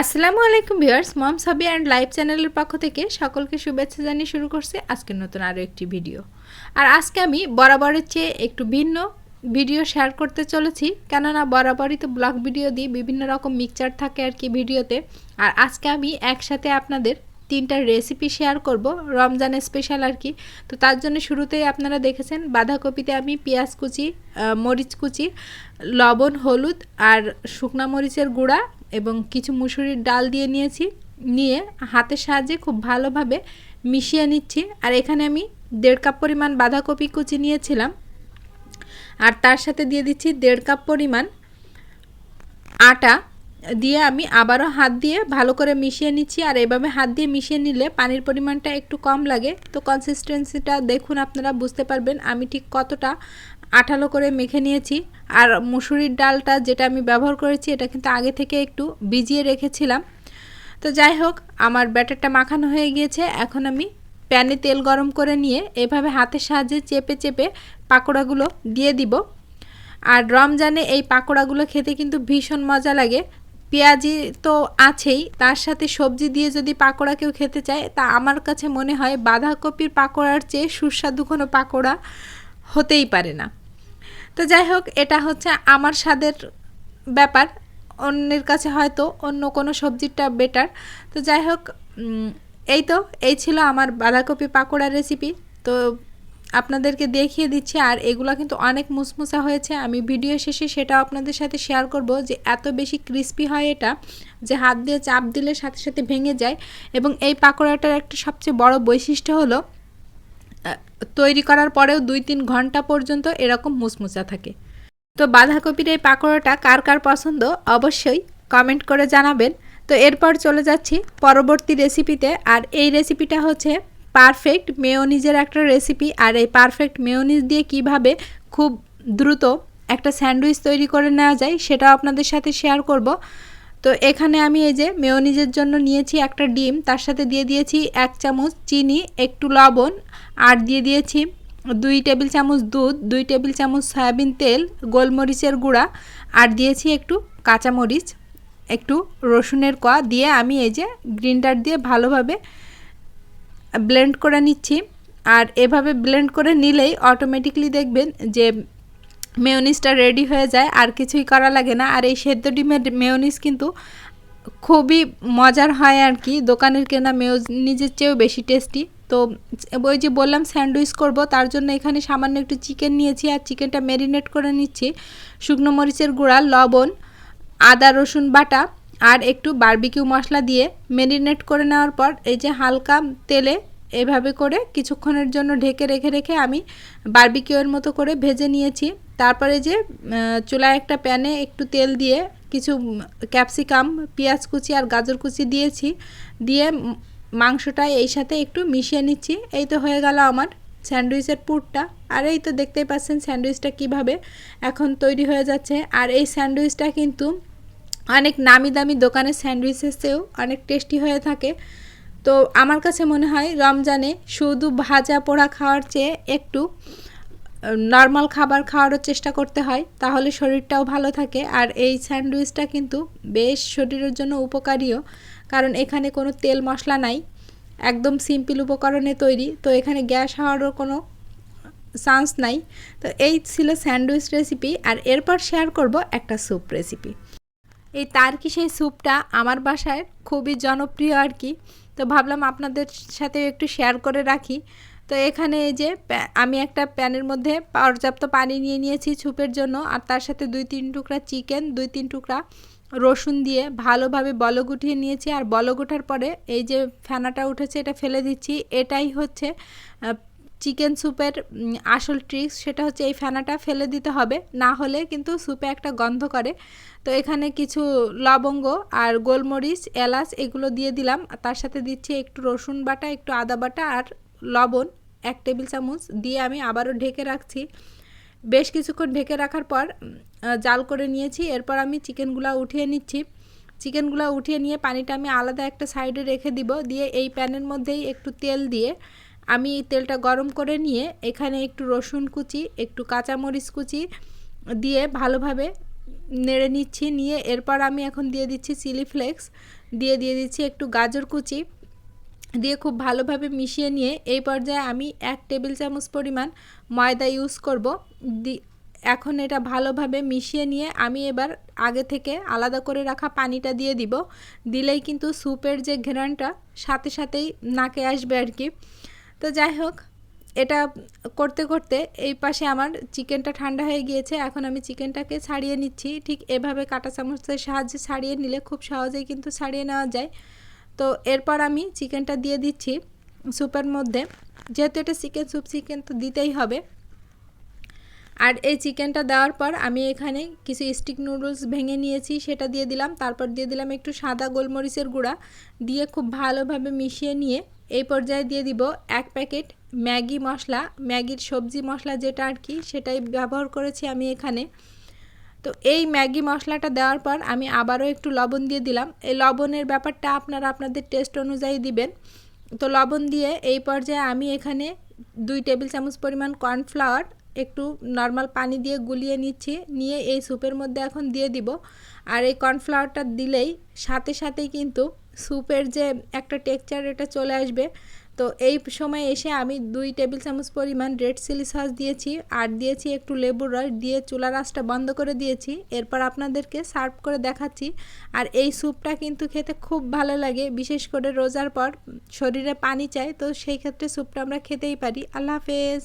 আসসালামু আলাইকুম ভিউয়ার্স, মম সাবি অ্যান্ড লাইভ চ্যানেলের পক্ষ থেকে সকলকে শুভেচ্ছা জানিয়ে শুরু করছে আজকের নতুন আরও একটি ভিডিও। আর আজকে আমি বরাবরের চেয়ে একটু ভিন্ন ভিডিও শেয়ার করতে চলেছি, কেননা বরাবরই তো ব্লগ ভিডিও দিই, বিভিন্ন রকম মিক্সচার থাকে আর কি ভিডিওতে। আর আজকে আমি একসাথে আপনাদের তিনটা রেসিপি শেয়ার করব, রমজান স্পেশাল আর কি। তো তার জন্য শুরুতেই আপনারা দেখেছেন, বাঁধাকপিতে আমি পেঁয়াজ কুচি মরিচ কুচি, লবণ, হলুদ আর শুকনা মরিচের গুঁড়া এবং কিছু মুসুরির ডাল দিয়ে নিয়েছি, নিয়ে হাতের সাহায্যে খুব ভালোভাবে মিশিয়ে নিচ্ছি। আর এখানে আমি দেড় কাপ পরিমাণ বাঁধাকপি কুচি নিয়েছিলাম। আর তার সাথে দিয়ে দিচ্ছি দেড় কাপ পরিমাণ আটা। দিয়ে আমি আবারও হাত দিয়ে ভালো করে মিশিয়ে নিচ্ছি। আর এভাবে হাত দিয়ে মিশিয়ে নিলে পানির পরিমাণটা একটু কম লাগে। তো কনসিস্টেন্সিটা দেখুন, আপনারা বুঝতে পারবেন আমি ঠিক কতটা আঠালো করে মেখে নিয়েছি। আর মুসুরির ডালটা যেটা আমি ব্যবহার করেছি, এটা কিন্তু আগে থেকে একটু ভিজিয়ে রেখেছিলাম। তো যাই হোক, আমার ব্যাটারটা মাখানো হয়ে গিয়েছে। এখন আমি প্যানে তেল গরম করে নিয়ে এভাবে হাতের সাহায্যে চেপে চেপে পাকোড়াগুলো দিয়ে দিব। আর রমজানে এই পাকোড়াগুলো খেতে কিন্তু ভীষণ মজা লাগে। পেঁয়াজি তো আছেই, তার সাথে সবজি দিয়ে যদি পাকোড়া কেউ খেতে চায়, তা আমার কাছে মনে হয় বাঁধাকপির পাকোড়ার চেয়ে সুস্বাদু কোনো পাকোড়া হতেই পারে না। তো যাই হোক, এটা হচ্ছে আমার স্বাদের ব্যাপার। অন্যের কাছে হয়তো অন্য কোনো সবজিটা বেটার তো যাই হোক এই তো, এই ছিল আমার বাঁধাকপি পাকোড়ার রেসিপি তো আপনাদেরকে দেখিয়ে দিচ্ছি, আর এগুলো কিন্তু অনেক মুসমুসা হয়েছে। আমি ভিডিও শেষে সেটাও আপনাদের সাথে শেয়ার করব যে এত বেশি ক্রিস্পি হয় এটা, যে হাত দিয়ে চাপ দিলে সাথে সাথে ভেঙে যায়। এবং এই পাকোড়াটার একটা সবচেয়ে বড় বৈশিষ্ট্য হলো তৈরি করার পরেও দুই তিন ঘণ্টা পর্যন্ত এরকম মুসমুসা থাকে। তো বাঁধাকপির এই পাকোড়াটা কার কার পছন্দ অবশ্যই কমেন্ট করে জানাবেন। তো এরপর চলে যাচ্ছি পরবর্তী রেসিপিতে আর এই রেসিপিটা হচ্ছে পারফেক্ট মেয়োনিজের একটা রেসিপি আর এই পারফেক্ট মেয়োনিজ দিয়ে কীভাবে খুব দ্রুত একটা স্যান্ডউইচ তৈরি করে নেওয়া যায় সেটাও আপনাদের সাথে শেয়ার করব। তো এখানে আমি এই যে মেয়োনিজের জন্য নিয়েছি একটা ডিম, তার সাথে দিয়ে দিয়েছি এক চামচ চিনি, একটু লবণ, আর দিয়ে দিয়েছি দুই টেবিল চামচ দুধ, দুই টেবিল চামচ সয়াবিন তেল, গোলমরিচের গুঁড়া, আর দিয়েছি একটু কাঁচামরিচ, একটু রসুনের কোয়া দিয়ে আমি এই যে গ্রিনটার দিয়ে ভালোভাবে ব্লেন্ড করে নিচ্ছি। আর এভাবে ব্লেন্ড করে নিলেই অটোমেটিকলি দেখবেন যে মেয়োনিজটা রেডি হয়ে যায়, আর কিছুই করা লাগে না। আর এই সেদ্ধ ডিমের মেয়োনিজ কিন্তু খুবই মজার হয় আর কি। দোকানের কেনা মেয়োনিজের চেয়েও বেশি টেস্টি তো ওই যে বললাম স্যান্ডউইচ করব, তার জন্য এখানে সামান্য একটু চিকেন নিয়েছি, আর চিকেনটা ম্যারিনেট করে নিচ্ছি। শুকনো মরিচের গুঁড়া, লবণ, আদা, রসুন বাটা, আর একটু বারবিকিউ মশলা দিয়ে ম্যারিনেট করে নেওয়ার পর এই যে হালকা তেলে এভাবে করে কিছুক্ষণের জন্য ঢেকে রেখে রেখে আমি বারবিকিউয়ের মতো করে ভেজে নিয়েছি। তারপরে যে চুলায় একটা প্যানে একটু তেল দিয়ে কিছু ক্যাপসিকাম, পেঁয়াজ কুচি আর গাজর কুচি দিয়েছি, দিয়ে মাংসটা এই সাথে একটু মিশিয়ে নিচ্ছি। এই তো হয়ে গেল আমার স্যান্ডউইচের পুরটা। আর এই তো দেখতেই পাচ্ছেন স্যান্ডউইচটা কীভাবে এখন তৈরি হয়ে যাচ্ছে। আর এই স্যান্ডউইচটা কিন্তু অনেক নামি দামি দোকানের স্যান্ডউইচের চেয়েও অনেক টেস্টি হয়ে থাকে। তো আমার কাছে মনে হয় রমজানে শুধু ভাজা পোড়া খাওয়ার চেয়ে একটু নর্মাল খাবার খাওয়ারও চেষ্টা করতে হয়, তাহলে শরীরটাও ভালো থাকে। আর এই স্যান্ডউইচটা কিন্তু বেশ শরীরের জন্য উপকারীও, কারণ এখানে কোনো তেল মশলা নাই, একদম সিম্পল উপকরণে তৈরি। তো এখানে গ্যাস হওয়ারও কোনো চান্স নাই। তো এই ছিল স্যান্ডউইচ রেসিপি, আর এরপর শেয়ার করব একটা স্যুপ রেসিপি। এই তার কি সেই স্যুপটা আমার বাসায় খুবই জনপ্রিয় আর কি। তো ভাবলাম আপনাদের সাথে একটু শেয়ার করে রাখি। তো এখানে এই যে আমি একটা প্যানের মধ্যে পর্যাপ্ত পানি নিয়ে নিয়েছি স্যুপের জন্য। আর তার সাথে দুই তিন টুকরা চিকেন, দুই তিন টুকরা রসুন দিয়ে ভালোভাবে বলক উঠিয়ে নিয়েছি। আর বলক ওঠার পরে এই যে ফেনাটা উঠেছে, এটা ফেলে দিচ্ছি। এটাই হচ্ছে চিকেন স্যুপের আসল ট্রিক্স সেটা হচ্ছে এই ফেনাটা ফেলে দিতে হবে। না হলে কিন্তু স্যুপে একটা গন্ধ করে। তো এখানে কিছু লবঙ্গ আর গোলমরিচ, এলাচ এগুলো দিয়ে দিলাম। তার সাথে দিচ্ছি একটু রসুন বাটা, একটু আদা বাটা আর লবণ এক টেবিল চামচ দিয়ে আমি আবারও ঢেকে রাখছি। বেশ কিছুক্ষণ ঢেকে রাখার পর জাল করে নিয়েছি। এরপর আমি চিকেনগুলো উঠিয়ে নিচ্ছি। চিকেনগুলো উঠিয়ে নিয়ে পানিটা আমি আলাদা একটা সাইডে রেখে দিব। দিয়ে এই প্যানের মধ্যেই একটু তেল দিয়ে আমি তেলটা গরম করে নিয়ে এখানে একটু রসুন কুচি, একটু কাঁচামরিচ কুচি দিয়ে ভালোভাবে নেড়ে নিচ্ছি। নিয়ে এরপর আমি এখন দিয়ে দিচ্ছি চিলি ফ্লেক্স। দিয়ে দিয়ে দিচ্ছি একটু গাজর কুচি। দিয়ে খুব ভালোভাবে মিশিয়ে নিয়ে এই পর্যায়ে আমি এক টেবিল চামচ পরিমাণ ময়দা ইউজ করব। দি, এখন এটা ভালোভাবে মিশিয়ে নিয়ে আমি এবার আগে থেকে আলাদা করে রাখা পানিটা দিয়ে দিব। দিলেই কিন্তু স্যুপের যে ঘেরানটা সাথে সাথেই নাকে আসবে আর কি। তো যাই হোক, এটা করতে করতে এই পাশে আমার চিকেনটা ঠান্ডা হয়ে গিয়েছে। এখন আমি চিকেনটাকে ছাড়িয়ে নিচ্ছি। ঠিক এভাবে কাঁটা চামচের সাহায্যে ছাড়িয়ে নিলে খুব সহজেই কিন্তু ছাড়িয়ে নেওয়া যায়। তো এরপর আমি চিকেনটা দিয়ে দিচ্ছি স্যুপের মধ্যে। যেহেতু এটা চিকেন স্যুপ, চিকেন তো দিতেই হবে। আর এই চিকেনটা দেওয়ার পর আমি এখানে কিছু স্টিক নুডলস ভেঙে নিয়েছি, সেটা দিয়ে দিলাম। তারপর দিয়ে দিলাম একটু সাদা গোলমরিচের গুঁড়া দিয়ে খুব ভালোভাবে মিশিয়ে নিয়ে এই পর্যায়ে দিয়ে দিব এক প্যাকেট ম্যাগি মশলা। ম্যাগির সবজি মশলা যেটা আর কি, সেটাই ব্যবহার করেছি আমি এখানে। তো এই ম্যাগি মশলাটা দেওয়ার পর আমি আবারও একটু লবণ দিয়ে দিলাম। এই লবণের ব্যাপারটা আপনারা আপনাদের টেস্ট অনুযায়ী দিবেন। তো লবণ দিয়ে এই পর্যায়ে আমি এখানে দুই টেবিল চামচ পরিমাণ কর্নফ্লাওয়ার, একটু নর্মাল পানি দিয়ে গুলিয়ে নিচ্ছি। নিয়ে এই স্যুপের মধ্যে এখন দিয়ে দিব। আর এই কর্নফ্লাওয়ারটা দিলেই সাথে সাথেই কিন্তু স্যুপের যে একটা টেক্সচার, এটা চলে আসবে। তো এই সময় এসে আমি দুই টেবিল চামচ পরিমাণ রেড চিলি সস দিয়েছি আর দিয়েছি একটু লেবুর রস দিয়ে চুলা রাসটা বন্ধ করে দিয়েছি। এরপর আপনাদেরকে সার্ভ করে দেখাচ্ছি। আর এই স্যুপটা কিন্তু খেতে খুব ভালো লাগে, বিশেষ করে রোজার পর শরীরে পানি চাই তো সেই ক্ষেত্রে স্যুপটা আমরা খেতেই পারি। আল্লাহ হাফেজ।